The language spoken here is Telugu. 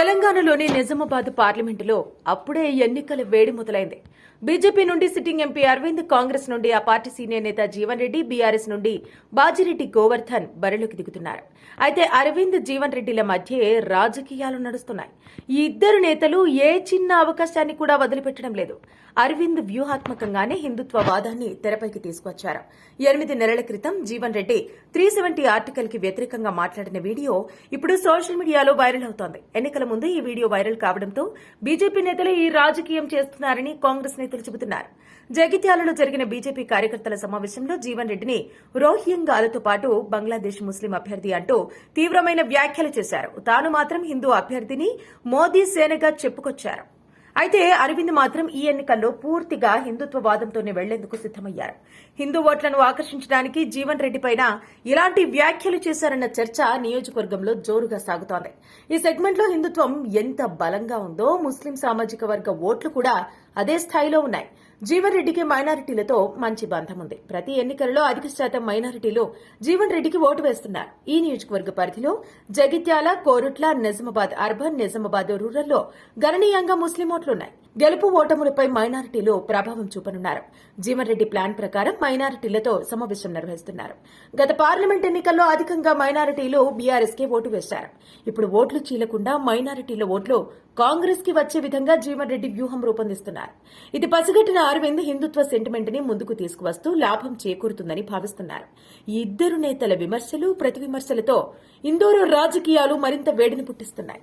తెలంగాణలోని నిజామాబాద్ పార్లమెంటులో అప్పుడే ఎన్నికల వేడి మొదలైంది. బీజేపీ నుండి సిట్టింగ్ ఎంపీ అరవింద్ కాంగ్రెస్ నుండి ఆ పార్టీ సీనియర్ నేత జీవన్ రెడ్డి బీఆర్ఎస్ నుండి బాజిరెడ్డి గోవర్ధన్ బరిలోకి దిగుతున్నారు. అయితే అరవింద్ జీవన్ రెడ్డిల మధ్య రాజకీయాలు నడుస్తున్నాయి. ఈ ఇద్దరు నేతలు ఏ చిన్న అవకాశాన్ని కూడా వదిలిపెట్టడం లేదు. అరవింద్ వ్యూహాత్మకంగానే హిందుత్వ వాదాన్ని తెరపైకి తీసుకొచ్చారు. ఎనిమిది నెలల క్రితం జీవన్ రెడ్డి త్రీ సెవెంటీ ఆర్టికల్కి వ్యతిరేకంగా మాట్లాడిన వీడియో ఇప్పుడు సోషల్ మీడియాలో వైరల్ అవుతోంది. ఎన్నికల ముందు ఈ వీడియో వైరల్ కావడంతో బీజేపీ నేతలు ఈ రాజకీయం చేస్తున్నారని కాంగ్రెస్ నేతలు చెబుతున్నారు. జగిత్యాలలో జరిగిన బీజేపీ కార్యకర్తల సమావేశంలో జీవన్ రెడ్డిని రోహింగాలతో పాటు బంగ్లాదేశ్ ముస్లిం అభ్యర్థి అంటూ తీవ్రమైన వ్యాఖ్యలు చేశారు. తాను మాత్రం హిందూ అభ్యర్థిని మోదీ సేనగా చెప్పుకొచ్చారు. అయితే అరవింద్ మాత్రం ఈ ఎన్నికల్లో పూర్తిగా హిందుత్వవాదంతోనే వెళ్ళేందుకు సిద్దమయ్యారు హిందూ ఓట్లను ఆకర్షించడానికి జీవన్ రెడ్డి పైన ఇలాంటి వ్యాఖ్యలు చేశారన్న చర్చ నియోజకవర్గంలో జోరుగా సాగుతోంది. ఈ సెగ్మెంట్లో హిందుత్వం ఎంత బలంగా ఉందో ముస్లిం సామాజిక వర్గ ఓట్లు కూడా అదే స్థాయిలో ఉన్నాయి. జీవన్ రెడ్డికి మైనారిటీలతో మంచి బంధం ఉంది ప్రతి ఎన్నికలలో అధిక శాతం మైనారిటీలు జీవన్ రెడ్డికి ఓటు వేస్తున్నారు. ఈ నియోజకవర్గ పరిధిలో జగిత్యాల కోరుట్ల నిజామాబాద్ అర్బన్ నిజామాబాద్ రూరల్లో గణనీయంగా ముస్లిం ఓట్లున్నాయి. గెలుపు ఓటములపై మైనారిటీలు ప్రభావం చూపనున్నారు. జీవన్ రెడ్డి ప్లాన్ ప్రకారం మైనారిటీలతో సమావేశం నిర్వహిస్తున్నారు. గత పార్లమెంట్ ఎన్నికల్లో అధికంగా మైనారిటీలు బీఆర్ఎస్ కే ఓటు వేశారు. ఇప్పుడు ఓట్లు చీలకుండా మైనారిటీల ఓట్లు కాంగ్రెస్కి వచ్చే విధంగా జీవన్ రెడ్డి వ్యూహం రూపొందిస్తున్నారు. ఇది పసిగట్టిన అరవింద్ హిందుత్వ సెంటిమెంట్ని ముందుకు తీసుకువస్తూ లాభం చేకూరుతుందని భావిస్తున్నారు. ఈ ఇద్దరు నేతల విమర్శలు ప్రతి విమర్శలతో ఇందోరు రాజకీయాలు మరింత వేడిని పుట్టిస్తున్నాయి.